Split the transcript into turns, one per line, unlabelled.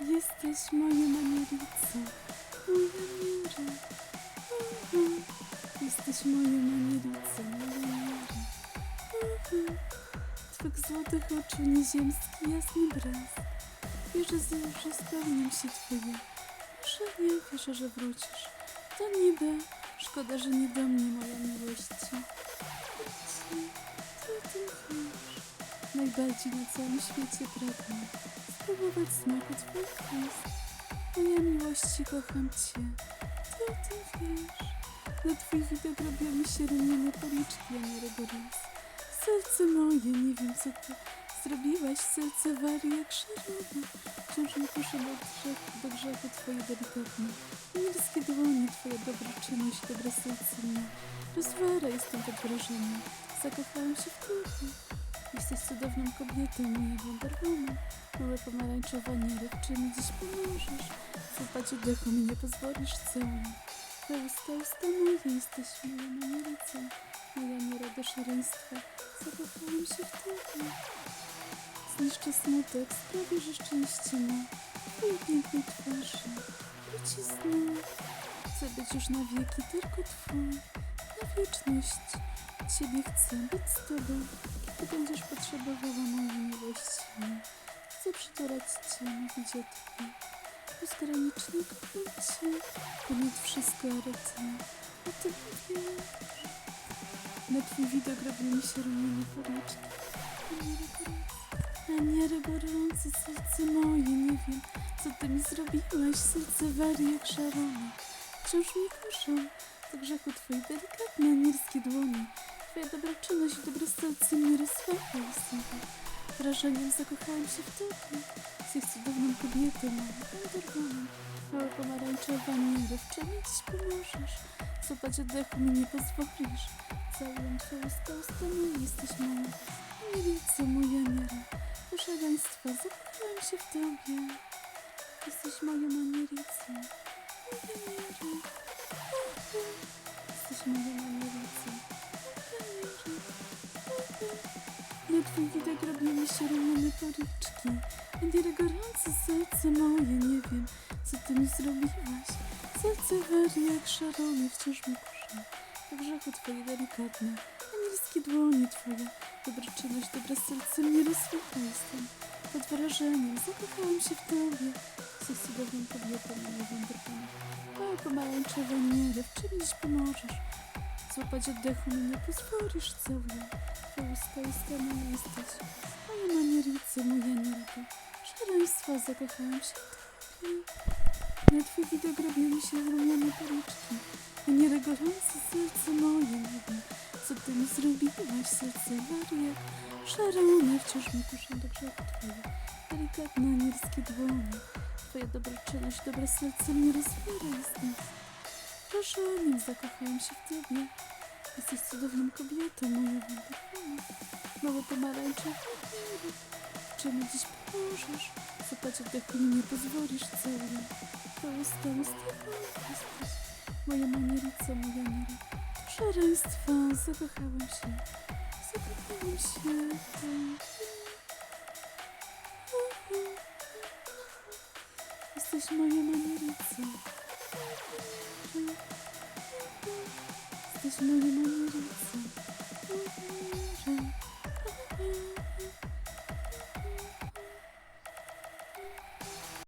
Jesteś moją maniericą, moja miara. Mhm. Jesteś moją maniericą, moja miara. Mhm. Twych złotych oczu nieziemski jasny blask. Wierzę, że spełnią się twoje marzenia. Wierzę, że wrócisz do nieba. Szkoda, że nie do mnie, moja miłości. Co ty wiesz? Najbardziej na całym świecie pragnę spróbować smaku twoich ust. Moja miłości, kocham cię. Ty o tym wiesz. Na twój widok robią mi się rumiane policzki, nie rogorys. Serce moje, nie wiem co ty zrobiłaś. Serce wari jak szarowe. Wciąż mi grzechu, do grzechu twoje delikatne. Niebieskie dłonie, twoja dobroczynność, dobre serce mnie. Rozwara jestem pod wrażeniem. Zakochałam się w tobie. Jesteś cudowną kobietą, moja Wonder Woman. Małe pomarańczowe niery, w czym dziś pomożesz? Złapać oddechu mi nie pozwolisz całą. Te usta, usta moje, jesteś moją maniericą. Moja miara do szaleństwa. Zakochałam się w tobie. Zniszczę smutek, sprawię, że szczęście ma. Twojej pięknej twarzy. Znów. Chcę być już na wieki tylko twój. Na wieczność. Ciebie chcę być z tobą. Kiedy będziesz potrzebowała mojej miłości. Chcę przytulać cię, o tobie. Bezgranicznie kocham cię. Ponad wszystko, ty. O tym wiesz. Na twój widok robią mi się rumiane policzki. A nie gorące serce moje, nie wiem, co ty mi zrobiłaś. Serce wari jak szarone. Wciąż mi kuszą. Do grzechu twoje delikatne, anielskie dłonie. Twoja dobroczynność i dobre serce mnie. Jestem pod wrażeniem, zakochałam się w tobie. Jesteś cudowną kobietą, mała wędrową. Mała pomarańczowa miara, w czym dziś pomożesz? Złapać oddechu mi nie pozwolisz. Całuję twoje usta, usta moje, jesteś moją milicą, moja miara. Szaleństwa, zakochałam się w tobie. Jesteś moją maniericą, moja miara. Jesteś moją maniericą, moja miara. Na twój widok robią mi się rumiane policzki. Będzie gorące serce moje, nie wiem, co ty mi zrobiłaś. Serce wari jak szalone, wciąż mi kusze. Do grzechu twoje delikatne, anielskie dłonie twoje. Dobroczynność, dobre serce mnie rozswita jestem. Pod wrażeniem, zakochałam się w tobie. Jesteś cudowną kobietą, wędrowna. Mała pomarańczowa niery, w czym dziś pomożesz? Złapać oddechu mi nie pozwolisz, całuję. Twoje usta, usta moje jesteś. Moja manierica, moja nierada. Szaleństwa, zakochałam się w. Na twój widok robią mi się rumiane policzki. A nie gorące serce moje, nie wiem, co ty mi zrobiłaś. Serce wari jak szarone, wciąż mi kuszą do grzechu twoje. Delikatne, anielskie dłonie. Twoja dobroczynność, dobre serce mnie rozwiera. Jestem wrażeniem, zakochałam się w tobie. Jesteś cudowną kobietą, moja. Małe pomarańczowe chmury. Czy mi dziś pomożesz? Zapać oddechu mi nie pozwolisz całuję. To usta, usta jesteś. Moja manierica, moja miara. Szaleństwa, zakochałam się. Zakochałam się w tobie. Jesteś moją maniericą. Jesteś moją maniericą.